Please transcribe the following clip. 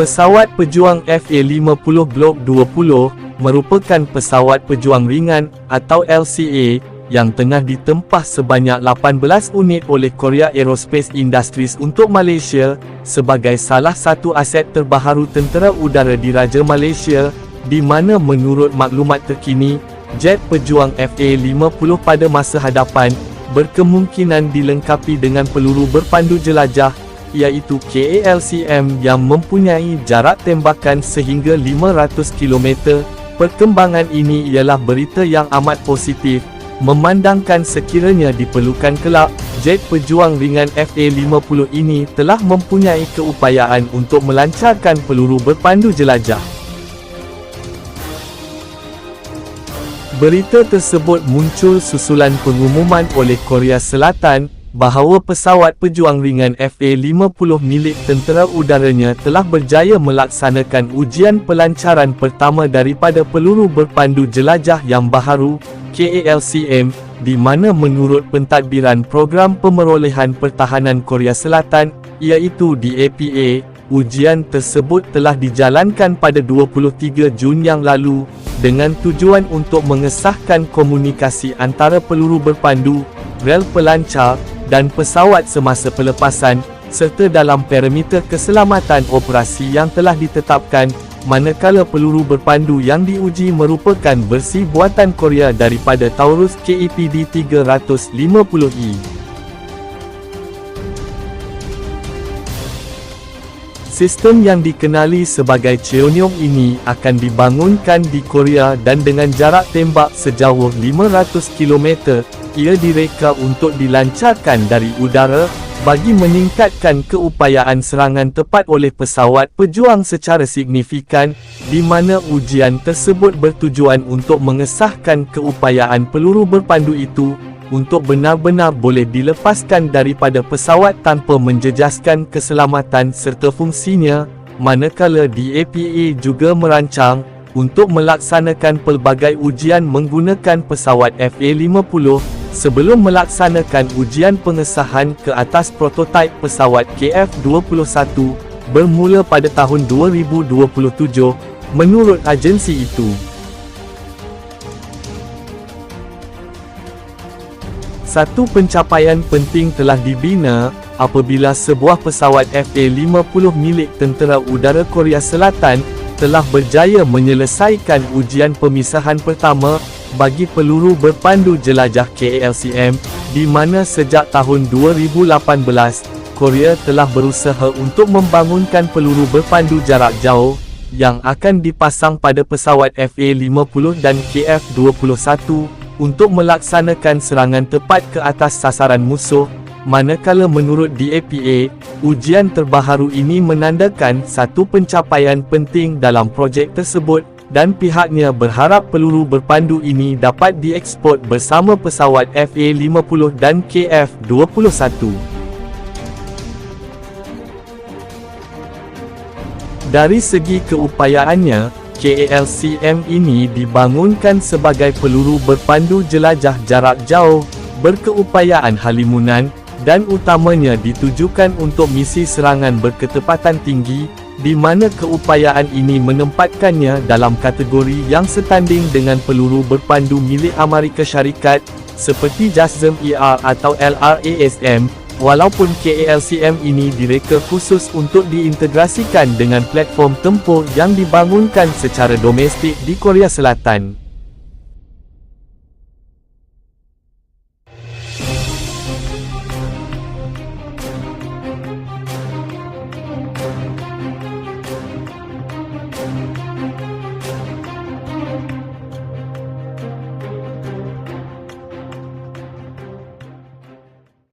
Pesawat pejuang FA-50 Block 20 merupakan pesawat pejuang ringan atau LCA yang tengah ditempah sebanyak 18 unit oleh Korea Aerospace Industries untuk Malaysia sebagai salah satu aset terbaharu tentera udara diraja Malaysia di mana menurut maklumat terkini jet pejuang FA-50 pada masa hadapan berkemungkinan dilengkapi dengan peluru berpandu jelajah iaitu KALCM yang mempunyai jarak tembakan sehingga 500 km. Perkembangan ini ialah berita yang amat positif memandangkan sekiranya diperlukan kelak, jet pejuang ringan FA-50 ini telah mempunyai keupayaan untuk melancarkan peluru berpandu jelajah. Berita tersebut muncul susulan pengumuman oleh Korea Selatan, bahawa pesawat pejuang ringan FA-50 milik tentera udaranya telah berjaya melaksanakan ujian pelancaran pertama daripada peluru berpandu jelajah yang baharu, KALCM, di mana menurut pentadbiran program pemerolehan pertahanan Korea Selatan, iaitu DAPA, ujian tersebut telah dijalankan pada 23 Jun yang lalu, dengan tujuan untuk mengesahkan komunikasi antara peluru berpandu, rel pelancar, dan pesawat semasa pelepasan, serta dalam parameter keselamatan operasi yang telah ditetapkan, manakala peluru berpandu yang diuji merupakan versi buatan Korea daripada Taurus KEPD 350E. Sistem yang dikenali sebagai Cheonyeong ini akan dibangunkan di Korea dan dengan jarak tembak sejauh 500 km, ia direka untuk dilancarkan dari udara, bagi meningkatkan keupayaan serangan tepat oleh pesawat pejuang secara signifikan, di mana ujian tersebut bertujuan untuk mengesahkan keupayaan peluru berpandu itu, untuk benar-benar boleh dilepaskan daripada pesawat tanpa menjejaskan keselamatan serta fungsinya, manakala DAPA juga merancang, untuk melaksanakan pelbagai ujian menggunakan pesawat FA-50, sebelum melaksanakan ujian pengesahan ke atas prototipe pesawat KF-21 bermula pada tahun 2027 menurut agensi itu. Satu pencapaian penting telah dibina apabila sebuah pesawat FA-50 milik Tentera Udara Korea Selatan telah berjaya menyelesaikan ujian pemisahan pertama bagi peluru berpandu jelajah KALCM, di mana sejak tahun 2018, Korea telah berusaha untuk membangunkan peluru berpandu jarak jauh, yang akan dipasang pada pesawat FA-50 dan KF-21, untuk melaksanakan serangan tepat ke atas sasaran musuh, manakala menurut DAPA, ujian terbaharu ini menandakan satu pencapaian penting dalam projek tersebut, dan pihaknya berharap peluru berpandu ini dapat dieksport bersama pesawat FA-50 dan KF-21. Dari segi keupayaannya, KALCM ini dibangunkan sebagai peluru berpandu jelajah jarak jauh, berkeupayaan halimunan, dan utamanya ditujukan untuk misi serangan berketepatan tinggi, di mana keupayaan ini menempatkannya dalam kategori yang setanding dengan peluru berpandu milik Amerika Syarikat, seperti JASSM ER atau LRASM, walaupun KALCM ini direka khusus untuk diintegrasikan dengan platform tempur yang dibangunkan secara domestik di Korea Selatan.